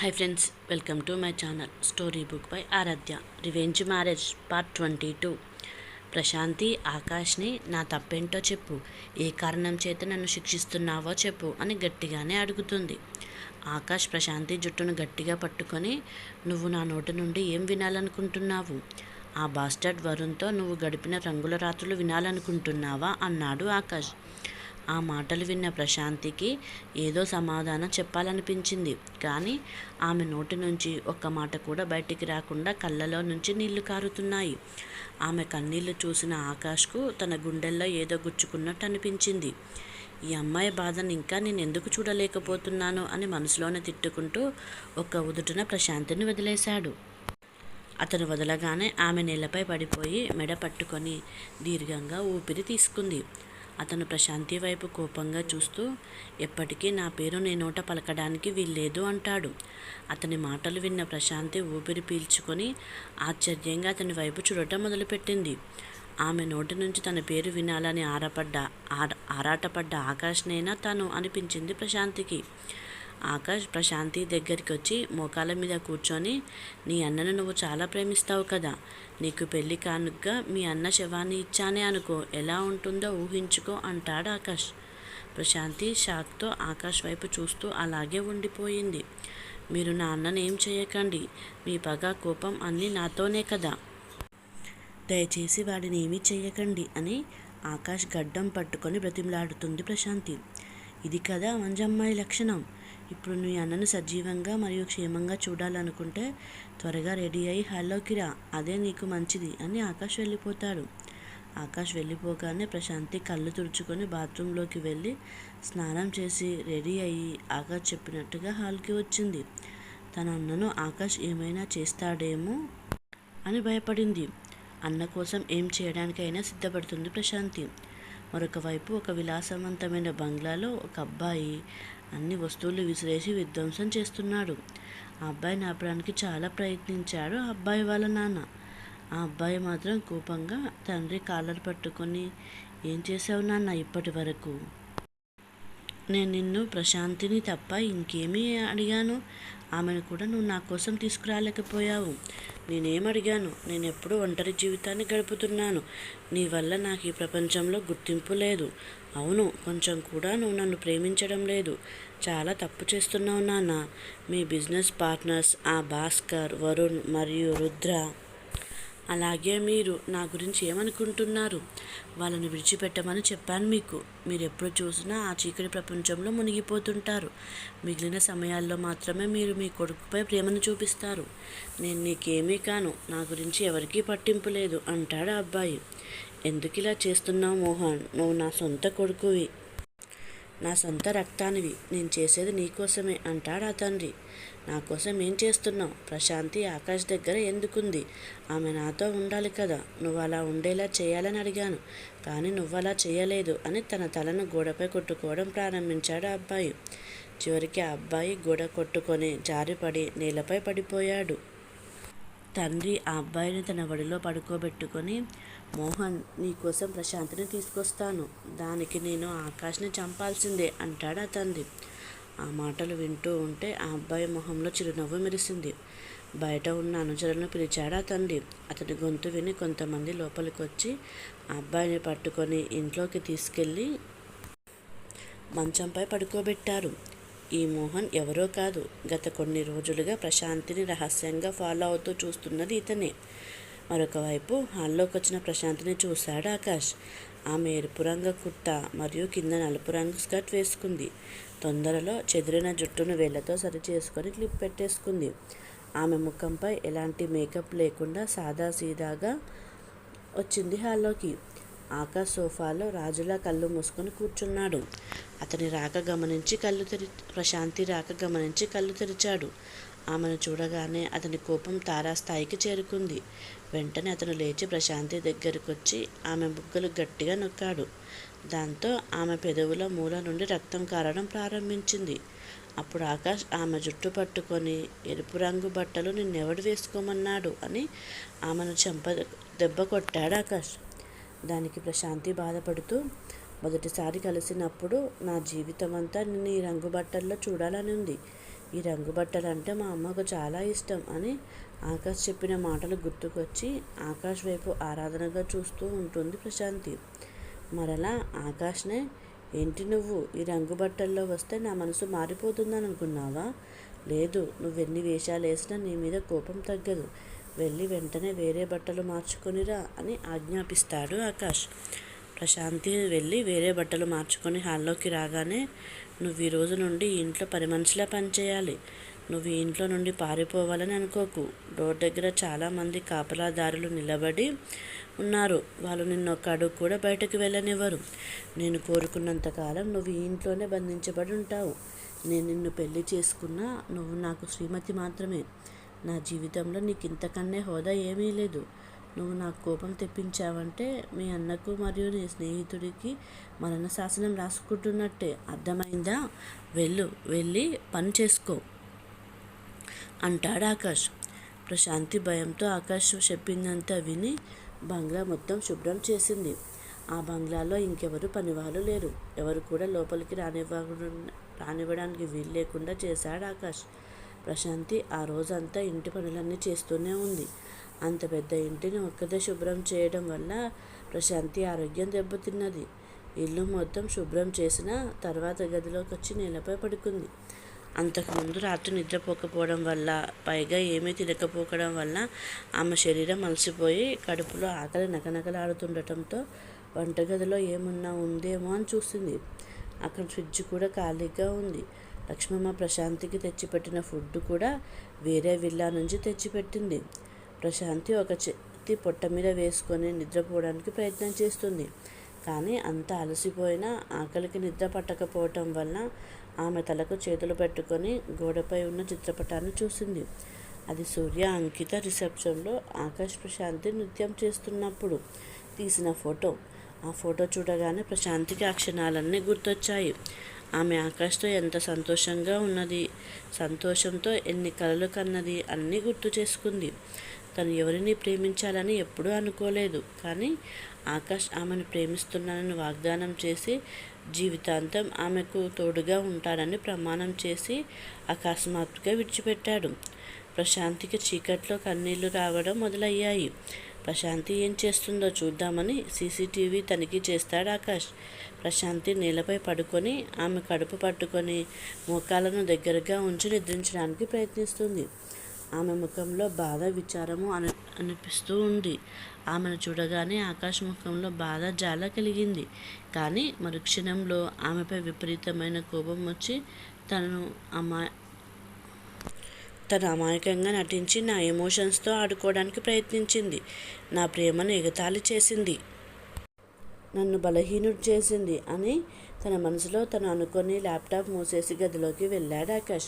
Hi friends welcome to my channel story book by Aaradhya revenge marriage part twenty two Prashanthi ఆకాష్ని నా తప్పేంటో చెప్పు ఏ కారణం చేత నన్ను శిక్షిస్తున్నావో చెప్పు అని గట్టిగానే అడుగుతుంది. ఆకాష్ ప్రశాంతి జుట్టును గట్టిగా పట్టుకొని నువ్వు నా నోటి నుండి ఏం వినాలనుకుంటున్నావు? ఆ బాస్టర్డ్ వరుణ్తో నువ్వు గడిపిన రంగుల రాత్రులు వినాలనుకుంటున్నావా? అన్నాడు ఆకాష్. ఆ మాటలు విన్న ప్రశాంతికి ఏదో సమాధానం చెప్పాలనిపించింది. కానీ ఆమె నోటి నుంచి ఒక్క మాట కూడా బయటికి రాకుండా కళ్ళలో నుంచి నీళ్ళు కారుతున్నాయి. ఆమె కన్నీళ్ళు చూసిన ఆకాష్కు తన గుండెల్లో ఏదో గుచ్చుకున్నట్టు అనిపించింది. ఈ అమ్మాయి బాధను ఇంకా నేను ఎందుకు చూడలేకపోతున్నాను అని మనసులోనే తిట్టుకుంటూ ఒక్క ఉదుటున ప్రశాంతిని వదిలేశాడు. అతను వదలగానే ఆమె నేలపై పడిపోయి మెడ పట్టుకొని దీర్ఘంగా ఊపిరి తీసుకుంది. అతను ప్రశాంతి వైపు కోపంగా చూస్తూ ఎప్పటికీ నా పేరు నీ నోట పలకడానికి వీల్లేదు అంటాడు. అతని మాటలు విన్న ప్రశాంతి ఊపిరి పీల్చుకొని ఆశ్చర్యంగా అతని వైపు చూడటం మొదలుపెట్టింది. ఆమె నోటి నుంచి తన పేరు వినాలని ఆరపడ్డ ఆరాటపడ్డ ఆకాష్నైనా తను అనిపించింది ప్రశాంతికి. ఆకాష్ ప్రశాంతి దగ్గరికి వచ్చి మోకాల మీద కూర్చొని నీ అన్నను నువ్వు చాలా ప్రేమిస్తావు కదా నీకు పెళ్ళి కానుగ్గా మీ అన్న శవాన్ని ఇచ్చానే అనుకో ఎలా ఉంటుందో ఊహించుకో అంటాడు ఆకాష్. ప్రశాంతి షాక్తో ఆకాష్ వైపు చూస్తూ అలాగే ఉండిపోయింది. మీరు నా అన్ననేం ఏం చేయకండి మీ పగ కోపం అన్నీ నాతోనే కదా. దయచేసి వాడిని ఏమీ చేయకండి అని ఆకాష్ గడ్డం పట్టుకొని బ్రతిమలాడుతుంది ప్రశాంతి. ఇది కదా మంజమ్మాయి లక్షణం. ఇప్పుడు నీ అన్నను సజీవంగా మరియు క్షేమంగా చూడాలనుకుంటే త్వరగా రెడీ అయ్యి హాల్లోకి రా అదే నీకు మంచిది అని ఆకాష్ వెళ్ళిపోతాడు. ఆకాష్ వెళ్ళిపోగానే ప్రశాంతి కళ్ళు తుడుచుకొని బాత్రూంలోకి వెళ్ళి స్నానం చేసి రెడీ అయ్యి ఆకాష్ చెప్పినట్టుగా హాల్కి వచ్చింది. తన అన్నను ఆకాష్ ఏమైనా చేస్తాడేమో అని భయపడింది. అన్న కోసం ఏం చేయడానికైనా సిద్ధపడుతుంది ప్రశాంతి. మరొక వైపు ఒక విలాసవంతమైన బంగ్లాలో ఒక అబ్బాయి అన్ని వస్తువులు విసిరేసి విధ్వంసం చేస్తున్నాడు. ఆ అబ్బాయిని ఆపడానికి చాలా ప్రయత్నించాడు ఆ అబ్బాయి వాళ్ళ నాన్న. ఆ అబ్బాయి మాత్రం కోపంగా తండ్రి కాలర్ పట్టుకొని ఏం చేసావు నాన్న ఇప్పటి వరకు? నేను నిన్ను ప్రశాంతిని తప్ప ఇంకేమీ అడిగాను. ఆమెను కూడా నువ్వు నా కోసం తీసుకురాలేకపోయావు. నేనేం అడిగాను నేను ఎప్పుడూ ఒంటరి జీవితాన్ని గడుపుతున్నాను. నీ వల్ల నాకు ఈ ప్రపంచంలో గుర్తింపు లేదు. అవును కొంచెం కూడా నువ్వు నన్ను ప్రేమించడం లేదు. చాలా తప్పు చేస్తున్నావు నాన్న. మీ బిజినెస్ పార్ట్నర్స్ ఆ భాస్కర్ వరుణ్ మరియు రుద్ర అలాగే మీరు నా గురించి ఏమనుకుంటున్నారు? వాళ్ళని విడిచిపెట్టమని చెప్పాను మీకు. మీరు ఎప్పుడు చూసినా ఆ చీకటి ప్రపంచంలో మునిగిపోతుంటారు. మిగిలిన సమయాల్లో మాత్రమే మీరు మీ కొడుకుపై ప్రేమను చూపిస్తారు. నేను నీకేమీ కాను. నా గురించి ఎవరికీ పట్టింపు లేదు అంటాడు అబ్బాయి. ఎందుకు ఇలా చేస్తున్నావు మోహన్? నువ్వు నా సొంత కొడుకువి. నా సొంత రక్తానివి. నేను చేసేది నీకోసమే అంటాడు ఆ తండ్రి. నా కోసం ఏం చేస్తున్నావు? ప్రశాంతి ఆకాష్ దగ్గర ఎందుకుంది? ఆమె నాతో ఉండాలి కదా. నువ్వు అలా ఉండేలా చేయాలని అడిగాను. కానీ నువ్వు అలా చేయలేదు అని తన తలను గోడపై కొట్టుకోవడం ప్రారంభించాడు ఆ అబ్బాయి. చివరికి ఆ అబ్బాయి గోడ కొట్టుకొని జారిపడి నేలపై పడిపోయాడు. తండ్రి ఆ అబ్బాయిని తన వడిలో పడుకోబెట్టుకొని మోహన్ నీకోసం ప్రశాంతిని తీసుకొస్తాను. దానికి నేను ఆకాష్ని చంపాల్సిందే అంటాడు ఆ తండ్రి ఆ మాటలు వింటూ ఉంటే ఆ అబ్బాయి మొహంలో చిరునవ్వు మెరిసింది. బయట ఉన్న అనుచరులను పిలిచాడు ఆ తండ్రి అతని గొంతు విని కొంతమంది లోపలికి వచ్చి ఆ అబ్బాయిని పట్టుకొని ఇంట్లోకి తీసుకెళ్ళి మంచంపై పడుకోబెట్టారు. ఈ మోహన్ ఎవరో కాదు. గత కొన్ని రోజులుగా ప్రశాంతిని రహస్యంగా ఫాలో అవుతూ చూస్తున్నది ఇతనే. మరొక వైపు హాల్లోకి వచ్చిన ప్రశాంతిని చూశాడు ఆకాష్. ఆమె ఎరుపు రంగు కుర్తా మరియు కింద నలుపు రంగు స్కర్ట్ వేసుకుంది. తొందరలో చెదిరిన జుట్టును వేళ్ళతో సరి చేసుకొని క్లిప్ పెట్టేసుకుంది. ఆమె ముఖంపై ఎలాంటి మేకప్ లేకుండా సాదా సీదాగా వచ్చింది హాల్లోకి. ఆకాశ్ సోఫాలో రాజులా కళ్ళు మూసుకొని కూర్చున్నాడు. అతని రాక గమనించి కళ్ళు తెరి ప్రశాంతి రాక గమనించి కళ్ళు తెరిచాడు. ఆమెను చూడగానే అతని కోపం తారాస్థాయికి చేరుకుంది. వెంటనే అతను లేచి ప్రశాంతి దగ్గరకొచ్చి ఆమె బుగ్గలు గట్టిగా నొక్కాడు. దాంతో ఆమె పెదవుల మూల నుండి రక్తం కారడం ప్రారంభించింది. అప్పుడు ఆకాష్ ఆమె జుట్టు పట్టుకొని ఎరుపు రంగు బట్టలు నిన్నెవడు వేసుకోమన్నాడు అని ఆమెను చెంప దెబ్బ కొట్టాడు ఆకాష్. దానికి ప్రశాంతి బాధపడుతూ మొదటిసారి కలిసినప్పుడు నా జీవితం అంతా నిన్ను ఈ రంగు బట్టల్లో చూడాలని ఉంది ఈ రంగు బట్టలు అంటే మా అమ్మకు చాలా ఇష్టం అని ఆకాష్ చెప్పిన మాటలు గుర్తుకొచ్చి ఆకాష్ వైపు ఆరాధనగా చూస్తూ ఉంటుంది ప్రశాంతి. మరలా ఆకాష్నే ఏంటి నువ్వు? ఈ రంగు బట్టల్లో వస్తే నా మనసు మారిపోతుందని అనుకున్నావా లేదు నువ్వెన్ని వేషాలు వేసినా నీ మీద కోపం తగ్గదు. వెళ్ళి వెంటనే వేరే బట్టలు మార్చుకొనిరా అని ఆజ్ఞాపిస్తాడు ఆకాష్. ప్రశాంతి వెళ్ళి వేరే బట్టలు మార్చుకొని హాల్లోకి రాగానే నువ్వు ఈ రోజు నుండి ఇంట్లో పని మనిషిలా పనిచేయాలి నువ్వు ఇంట్లో నుండి పారిపోవాలని అనుకోకు. డోర్ దగ్గర చాలామంది కాపలాదారులు నిలబడి ఉన్నారు. వాళ్ళు నిన్న ఒక అడుగు కూడా బయటకు వెళ్ళనివ్వరు. నేను కోరుకున్నంతకాలం నువ్వు ఈ ఇంట్లోనే బంధించబడి ఉంటావు. నేను నిన్ను పెళ్ళి చేసుకున్నా నువ్వు నాకు శ్రీమతి మాత్రమే. నా జీవితంలో నీకు ఇంతకన్నే హోదా ఏమీ లేదు. నువ్వు నాకు కోపం తెప్పించావంటే మీ అన్నకు మరియు నీ స్నేహితుడికి మరణ శాసనం రాసుకుంటున్నట్టే. అర్థమైందా? వెళ్ళు వెళ్ళి పని చేసుకో అంటాడు ఆకాష్. ప్రశాంతి భయంతో ఆకాష్ చెప్పిందంతా విని బంగ్లా మొత్తం శుభ్రం చేసింది. ఆ బంగ్లాలో ఇంకెవరు పనివాళ్ళు లేరు. ఎవరు కూడా లోపలికి రానివ్వ రానివ్వడానికి వీలు లేకుండా చేశాడు ఆకాష్. ప్రశాంతి ఆ రోజంతా ఇంటి పనులన్నీ చేస్తూనే ఉంది. అంత పెద్ద ఇంటిని ఒక్కదే శుభ్రం చేయడం వల్ల ప్రశాంతి ఆరోగ్యం దెబ్బతిన్నది. ఇల్లు మొత్తం శుభ్రం చేసిన తర్వాత గదిలోకి వచ్చి నేలపై పడుకుంది. అంతకుముందు రాత్రి నిద్రపోకపోవడం వల్ల పైగా ఏమీ తినకపోవడం వల్ల ఆమె శరీరం అలసిపోయి కడుపులో ఆకలి నకనకలాడుతుండటంతో వంటగదిలో ఏమున్నా ఉందేమో అని చూసింది. అక్కడ ఫ్రిడ్జ్ కూడా ఖాళీగా ఉంది. లక్ష్మమ్మ ప్రశాంతికి తెచ్చిపెట్టిన ఫుడ్ కూడా వేరే విల్లా నుంచి తెచ్చిపెట్టింది. ప్రశాంతి ఒక చేతి పొట్ట మీద వేసుకొని నిద్రపోవడానికి ప్రయత్నం చేస్తుంది. కానీ అంత అలసిపోయినా ఆకలికి నిద్ర పట్టకపోవటం వల్ల ఆమె తలకు చేతులు పెట్టుకొని గోడపై ఉన్న చిత్రపటాన్ని చూసింది. అది సూర్య అంకిత రిసెప్షన్లో ఆకాష్ ప్రశాంతి నృత్యం చేస్తున్నప్పుడు తీసిన ఫోటో. ఆ ఫోటో చూడగానే ప్రశాంతికి ఆ క్షణాలన్నీ గుర్తొచ్చాయి. ఆమె ఆకాష్తో ఎంత సంతోషంగా ఉన్నది సంతోషంతో ఎన్ని కలలు కన్నది అన్నీ గుర్తు చేసుకుంది. తను ఎవరిని ప్రేమించాలని ఎప్పుడూ అనుకోలేదు. కానీ ఆకాష్ ఆమెను ప్రేమిస్తున్నానని వాగ్దానం చేసి జీవితాంతం ఆమెకు తోడుగా ఉంటాడని ప్రమాణం చేసి అకస్మాత్తుగా విడిచిపెట్టాడు. ప్రశాంతికి చీకట్లో కన్నీళ్ళు రావడం మొదలయ్యాయి. ప్రశాంతి ఏం చేస్తుందో చూద్దామని సీసీటీవీ తనిఖీ చేస్తాడు ఆకాష్. ప్రశాంతి నేలపై పడుకొని ఆమె కడుపు పట్టుకొని మోకాలను దగ్గరగా ఉంచి నిద్రించడానికి ప్రయత్నిస్తుంది. ఆమె ముఖంలో బాధ విచారము అని అనిపిస్తూ ఉంది. ఆమెను చూడగానే ఆకాశ ముఖంలో బాధ జాల కలిగింది. కానీ మరుక్షణంలో ఆమెపై విపరీతమైన కోపం వచ్చి తనను అమా తను అమాయకంగా నటించి నా ఎమోషన్స్తో ఆడుకోవడానికి ప్రయత్నించింది. నా ప్రేమను ఎగతాళి చేసింది. నన్ను బలహీనుడు చేసింది అని తన మనసులో తను అనుకొని ల్యాప్టాప్ మూసేసి గదిలోకి వెళ్ళాడు ఆకాష్.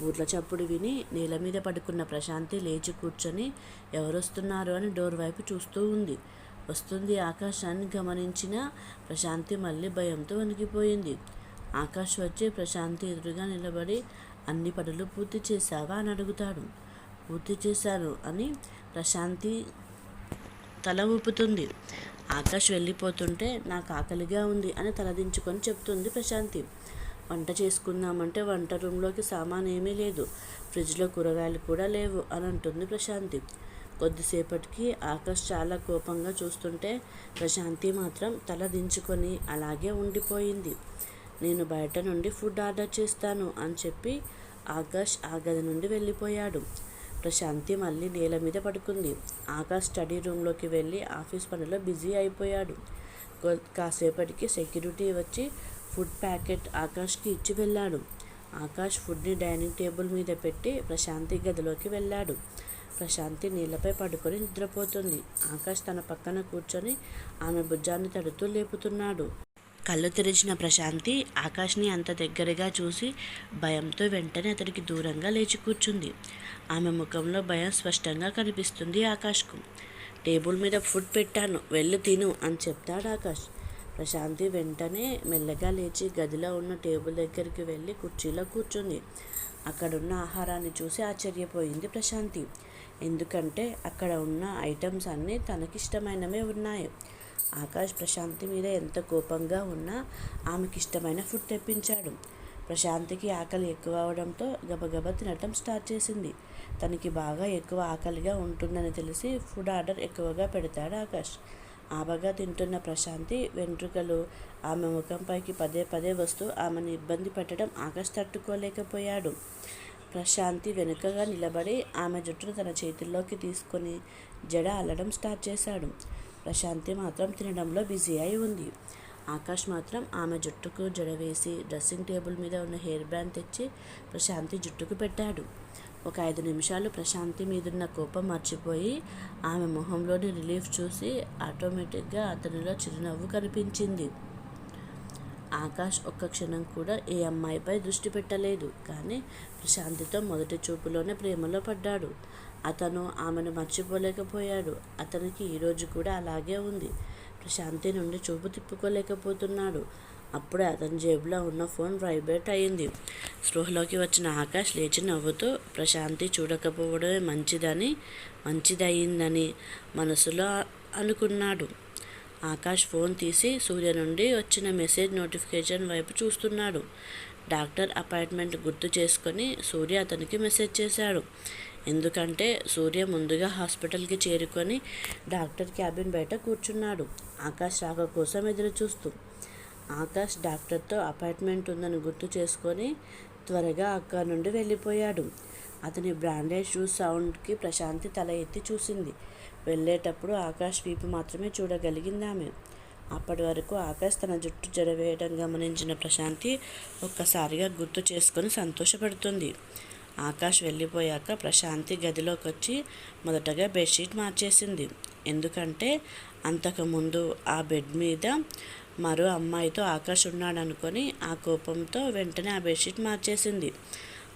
బూట్ల చప్పుడు విని నేల మీద పడుకున్న ప్రశాంతి లేచి కూర్చొని ఎవరొస్తున్నారు అని డోర్ వైపు చూస్తూ ఉంది. వస్తుంది ఆకాశాన్ని గమనించిన ప్రశాంతి మళ్ళీ భయంతో వణికిపోయింది. ఆకాష్ వచ్చి ప్రశాంతి ఎదురుగా నిలబడి అన్ని పనులు పూర్తి చేశావా? అని అడుగుతాడు. పూర్తి చేశాను అని ప్రశాంతి తల ఊపుతుంది. ఆకాష్ వెళ్ళిపోతుంటే నాకు ఆకలిగా ఉంది అని తలదించుకొని చెప్తుంది ప్రశాంతి. వంట చేసుకుందామంటే వంట రూమ్లోకి సామాన్ ఏమీ లేదు. ఫ్రిడ్జ్లో కూరగాయలు కూడా లేవు అని అంటుంది ప్రశాంతి. కొద్దిసేపటికి ఆకాష్ చాలా కోపంగా చూస్తుంటే ప్రశాంతి మాత్రం తల దించుకొని అలాగే ఉండిపోయింది. నేను బయట నుండి ఫుడ్ ఆర్డర్ చేస్తాను అని చెప్పి ఆకాష్ ఆ గది నుండి వెళ్ళిపోయాడు. ప్రశాంతి మళ్ళీ నేల మీద పడుకుంది. ఆకాష్ స్టడీ రూమ్లోకి వెళ్ళి ఆఫీస్ పనిలో బిజీ అయిపోయాడు. కాసేపటికి సెక్యూరిటీ వచ్చి ఫుడ్ ప్యాకెట్ ఆకాష్కి ఇచ్చి వెళ్ళాడు. ఆకాష్ ఫుడ్ని డైనింగ్ టేబుల్ మీద పెట్టి ప్రశాంతి గదిలోకి వెళ్ళాడు. ప్రశాంతి నీళ్ళపై పడుకొని నిద్రపోతుంది. ఆకాష్ తన పక్కన కూర్చొని ఆమె భుజాన్ని తడుతూ లేపుతున్నాడు. కళ్ళు తెరిచిన ప్రశాంతి ఆకాష్ని అంత దగ్గరగా చూసి భయంతో వెంటనే అతడికి దూరంగా లేచి కూర్చుంది. ఆమె ముఖంలో భయం స్పష్టంగా కనిపిస్తుంది ఆకాష్కు. టేబుల్ మీద ఫుడ్ పెట్టాను. వెళ్ళి తిను అని చెప్తాడు ఆకాష్. ప్రశాంతి వెంటనే మెల్లగా లేచి గదిలో ఉన్న టేబుల్ దగ్గరికి వెళ్ళి కుర్చీలో కూర్చుంది. అక్కడున్న ఆహారాన్ని చూసి ఆశ్చర్యపోయింది ప్రశాంతి. ఎందుకంటే అక్కడ ఉన్న ఐటమ్స్ అన్నీ తనకిష్టమైనవే ఉన్నాయి. ఆకాష్ ప్రశాంతి మీద ఎంత కోపంగా ఉన్నా ఆమెకి ఇష్టమైన ఫుడ్ తెప్పించాడు. ప్రశాంతికి ఆకలి ఎక్కువ అవడంతో గబగబా తినటం స్టార్ట్ చేసింది. తనకి బాగా ఎక్కువ ఆకలిగా ఉంటుందని తెలిసి ఫుడ్ ఆర్డర్ ఎక్కువగా పెడతాడు ఆకాష్. ఆవగా తింటున్న ప్రశాంతి వెంట్రుకలు ఆమె ముఖంపైకి పదే పదే వస్తూ ఆమెను ఇబ్బంది పెట్టడం ఆకాష్ తట్టుకోలేకపోయాడు. ప్రశాంతి వెనుకగా నిలబడి ఆమె జుట్టును తన చేతుల్లోకి తీసుకొని జడ అల్లడం స్టార్ట్ చేశాడు. ప్రశాంతి మాత్రం తినడంలో బిజీ అయి ఉంది. ఆకాష్ మాత్రం ఆమె జుట్టుకు జడ వేసి డ్రెస్సింగ్ టేబుల్ మీద ఉన్న హెయిర్ బ్యాండ్ తెచ్చి ప్రశాంతి జుట్టుకు పెట్టాడు. ఒక ఐదు నిమిషాలు ప్రశాంతి మీదున్న కోపం మర్చిపోయి ఆమె మొహంలోని రిలీఫ్ చూసి ఆటోమేటిక్గా అతనిలో చిరునవ్వు కనిపించింది. ఆకాష్ ఒక్క క్షణం కూడా ఏ అమ్మాయిపై దృష్టి పెట్టలేదు కానీ ప్రశాంతితో మొదటి చూపులోనే ప్రేమలో పడ్డాడు. అతను ఆమెను మర్చిపోలేకపోయాడు. అతనికి ఈరోజు కూడా అలాగే ఉంది. ప్రశాంతి నుండి చూపు తిప్పుకోలేకపోతున్నాడు. అప్పుడే అతని జేబులో ఉన్న ఫోన్ వైబ్రేట్ అయింది స్పృహలోకి వచ్చిన ఆకాష్ లేచి నవ్వుతూ ప్రశాంతి చూడకపోవడమే మంచిదని మంచిదయ్యిందని మనసులో అనుకున్నాడు ఆకాష్ ఫోన్ తీసి సూర్య నుండి వచ్చిన మెసేజ్ నోటిఫికేషన్ వైపు చూస్తున్నాడు. డాక్టర్ అపాయింట్మెంట్ గుర్తు చేసుకొని సూర్య అతనికి మెసేజ్ చేశాడు. ఎందుకంటే సూర్య ముందుగా హాస్పిటల్కి చేరుకొని డాక్టర్ క్యాబిన్ బయట కూర్చున్నాడు. ఆకాష్ రాక కోసం ఎదురు చూస్తూ ఆకాష్ డాక్టర్తో అపాయింట్మెంట్ ఉందని గుర్తు చేసుకొని త్వరగా అక్కడి నుండి వెళ్ళిపోయాడు. అతని బ్రాండెడ్ షూస్ సౌండ్కి ప్రశాంతి తల ఎత్తి చూసింది. వెళ్ళేటప్పుడు ఆకాష్ వీపు మాత్రమే చూడగలిగింది ఆమె అప్పటి వరకు ఆకాష్ తన జుట్టు జడవేయడం గమనించిన ప్రశాంతి ఒక్కసారిగా గుర్తు చేసుకొని సంతోషపడుతుంది. ఆకాష్ వెళ్ళిపోయాక ప్రశాంతి గదిలోకి వచ్చి మొదటగా బెడ్షీట్ మార్చేసింది. ఎందుకంటే అంతకుముందు ఆ బెడ్ మీద మరో అమ్మాయితో ఆకాష్ ఉన్నాడనుకొని ఆ కోపంతో వెంటనే ఆ బెడ్షీట్ మార్చేసింది.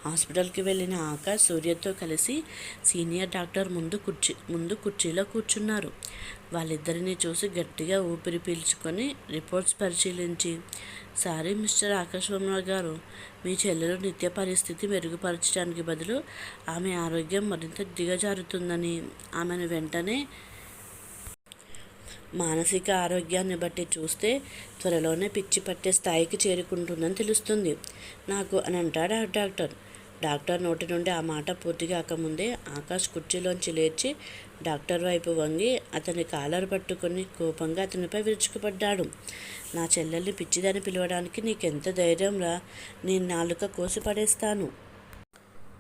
హాస్పిటల్కి వెళ్ళిన ఆకాష్ సూర్యతో కలిసి సీనియర్ డాక్టర్ ముందు కుర్చీ ముందు కుర్చీలో కూర్చున్నారు. వాళ్ళిద్దరిని చూసి గట్టిగా ఊపిరి పీల్చుకొని రిపోర్ట్స్ పరిశీలించి సారీ మిస్టర్ ఆకాష్ వర్మ గారు మీ చెల్లెలు నిత్య పరిస్థితి మెరుగుపరచడానికి బదులు ఆమె ఆరోగ్యం మరింత దిగజారుతుందని ఆమెను వెంటనే మానసిక ఆరోగ్యాన్ని బట్టి చూస్తే త్వరలోనే పిచ్చి పట్టే స్థాయికి చేరుకుంటుందని తెలుస్తుంది. నాకు అని అంటాడు ఆ డాక్టర్. డాక్టర్ నోటి నుండి ఆ మాట పూర్తి కాకముందే ఆకాష్ కుర్చీలోంచి లేచి డాక్టర్ వైపు వంగి అతని కాలర్ పట్టుకుని కోపంగా అతనిపై విరుచుకుపడ్డాడు. నా చెల్లెల్ని పిచ్చిదని పిలవడానికి నీకెంత ధైర్యం రా నేను నాలుక కోసి పడేస్తాను.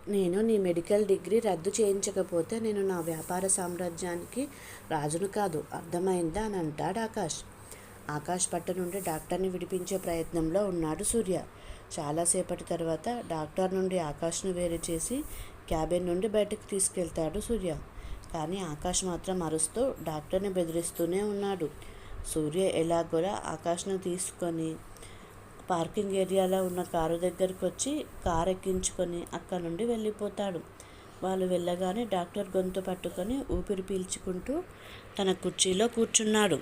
నేను నీ మెడికల్ డిగ్రీ రద్దు చేయించకపోతే నేను నా వ్యాపార సామ్రాజ్యానికి రాజును కాదు. అర్థమైందా? అని అంటాడు ఆకాష్. ఆకాష్ పట్ట నుండి డాక్టర్ని విడిపించే ప్రయత్నంలో ఉన్నాడు సూర్య. చాలాసేపటి తర్వాత డాక్టర్ నుండి ఆకాష్ను వేరు చేసి క్యాబిన్ నుండి బయటకు తీసుకెళ్తాడు సూర్య. కానీ ఆకాష్ మాత్రం అరుస్తూ డాక్టర్ని బెదిరిస్తూనే ఉన్నాడు. సూర్య ఎలాగోలా ఆకాష్ను తీసుకొని పార్కింగ్ ఏరియాలో ఉన్న కారు దగ్గరికి వచ్చి కారు ఎక్కించుకొని అక్కడ నుండి వెళ్ళిపోతాడు. వాళ్ళు వెళ్ళగానే డాక్టర్ గొంతు పట్టుకొని ఊపిరి పీల్చుకుంటూ తన కుర్చీలో కూర్చున్నాడు.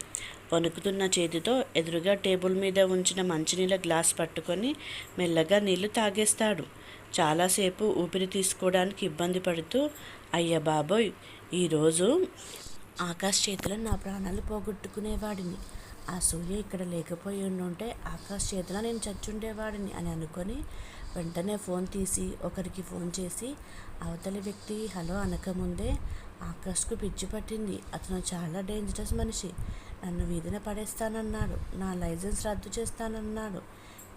వణుకుతున్న చేతితో ఎదురుగా టేబుల్ మీద ఉంచిన మంచినీళ్ళ గ్లాస్ పట్టుకొని మెల్లగా నీళ్ళు తాగేస్తాడు. చాలాసేపు ఊపిరి తీసుకోవడానికి ఇబ్బంది పడుతూ అయ్య బాబోయ్ ఈరోజు ఆకాశ్ చేతిలో నా ప్రాణాలు పోగొట్టుకునేవాడిని. ఆ సూర్య ఇక్కడ లేకపోయి ఉండుంటే ఆకాశ్ చేతిలో నేను చచ్చుండేవాడిని అని అనుకొని వెంటనే ఫోన్ తీసి ఒకరికి ఫోన్ చేసి అవతలి వ్యక్తి హలో అనకముందే ఆకాష్కు పిచ్చి పట్టింది. అతను చాలా డేంజరస్ మనిషి. నన్ను వీధిన పడేస్తానన్నాడు. నా లైసెన్స్ రద్దు చేస్తానన్నాడు.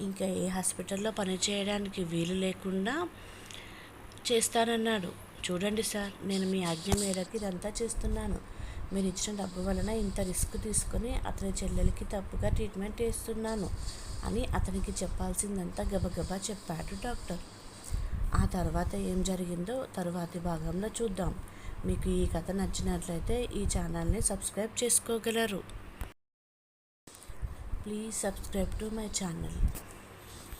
ఇంకా ఏ హాస్పిటల్లో పనిచేయడానికి వీలు లేకుండా చేస్తానన్నాడు. చూడండి సార్ నేను మీ ఆజ్ఞ మేరకు ఇదంతా చేస్తున్నాను. మీరు ఇచ్చిన డబ్బు వలన ఇంత రిస్క్ తీసుకొని అతని చెల్లెలకి తప్పుగా ట్రీట్మెంట్ చేస్తున్నాను అని అతనికి చెప్పాల్సిందంతా గబగబా చెప్పాడు డాక్టర్. ఆ తర్వాత ఏం జరిగిందో తరువాతి భాగంలో చూద్దాం. మీకు ఈ కథ నచ్చినట్లయితే ఈ ఛానల్ని సబ్స్క్రైబ్ చేసుకోగలరు. Please subscribe to my channel.